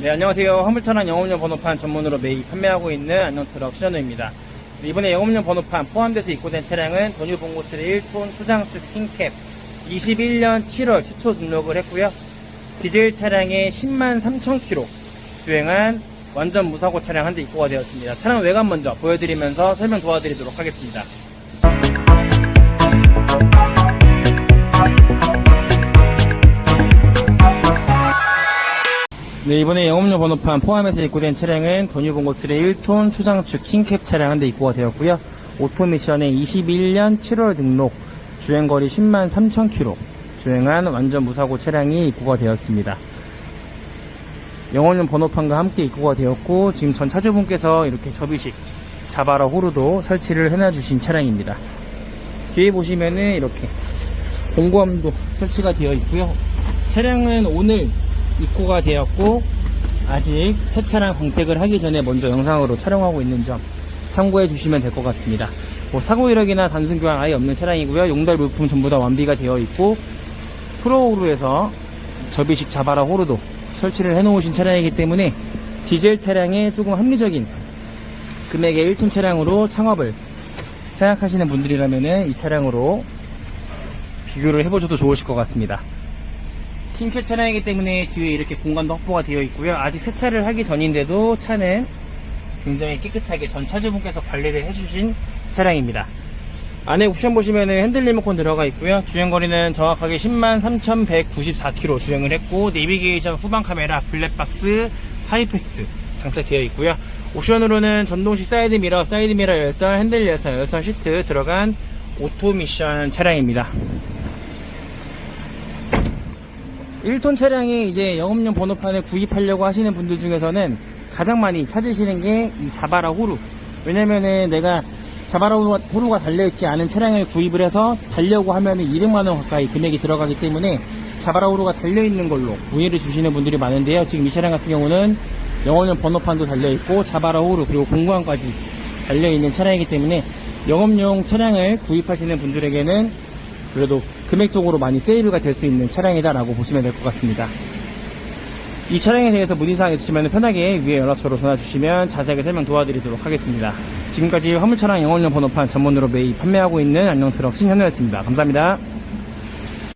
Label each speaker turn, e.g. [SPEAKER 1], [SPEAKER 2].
[SPEAKER 1] 네, 안녕하세요. 화물차량 영업용 번호판 전문으로 매입 판매하고 있는 안녕트럭 신현우입니다. 이번에 영업용 번호판 포함돼서 입고된 차량은 돈유봉고스의 1톤 소장축 킹캡 21년 7월 최초 등록을 했고요. 디젤 차량에 10만 3천 킬로 주행한 완전 무사고 차량 한 대 입고가 되었습니다. 차량 외관 먼저 보여드리면서 설명 도와드리도록 하겠습니다. 네, 이번에 영업용 번호판 포함해서 입고된 차량은 돈유봉고스의 1톤 초장축 킹캡 차량 한 대 입고가 되었고요. 오토미션에 21년 7월 등록, 주행거리 10만 3천 킬로, 주행한 완전 무사고 차량이 입고가 되었습니다. 영업용 번호판과 함께 입고가 되었고, 지금 전 차주분께서 이렇게 접이식 자바라 호루도 설치를 해놔주신 차량입니다. 뒤에 보시면은 이렇게 공구함도 설치가 되어 있고요. 차량은 오늘 입고가 되었고 아직 새 차량 광택을 하기 전에 먼저 영상으로 촬영하고 있는 점 참고해 주시면 될 것 같습니다. 뭐 사고 이력이나 단순 교환 아예 없는 차량이고요. 용달 물품 전부 다 완비가 되어 있고 프로호루에서 접이식 자바라 호루도 설치를 해 놓으신 차량이기 때문에 디젤 차량에 조금 합리적인 금액의 1톤 차량으로 창업을 생각하시는 분들이라면 이 차량으로 비교를 해보셔도 좋으실 것 같습니다. 킹캣 차량이기 때문에 뒤에 이렇게 공간도 확보가 되어 있고요. 아직 세차를 하기 전인데도 차는 굉장히 깨끗하게 전 차주분께서 관리를 해주신 차량입니다. 안에 옵션 보시면은 핸들 리모컨 들어가 있고요. 주행거리는 정확하게 10만 3,194km 주행을 했고 내비게이션 후방 카메라, 블랙박스, 하이패스 장착되어 있고요. 옵션으로는 전동식 사이드 미러, 사이드 미러 열선, 핸들 열선, 열선 시트 들어간 오토 미션 차량입니다. 1톤 차량이 이제 영업용 번호판을 구입하려고 하시는 분들 중에서는 가장 많이 찾으시는 게 이 자바라 호루. 왜냐면은 내가 자바라 호루가, 달려있지 않은 차량을 구입을 해서 달려고 하면은 200만원 가까이 금액이 들어가기 때문에 자바라 호루가 달려있는 걸로 문의를 주시는 분들이 많은데요. 지금 이 차량 같은 경우는 영업용 번호판도 달려있고 자바라 호루 그리고 공구함까지 달려있는 차량이기 때문에 영업용 차량을 구입하시는 분들에게는 그래도 금액적으로 많이 세이브가 될 수 있는 차량이다라고 보시면 될 것 같습니다. 이 차량에 대해서 문의사항 있으시면 편하게 위에 연락처로 전화 주시면 자세하게 설명 도와드리도록 하겠습니다. 지금까지 화물차량 영업용 번호판 전문으로 매입 판매하고 있는 안녕트럭 신현우였습니다. 감사합니다.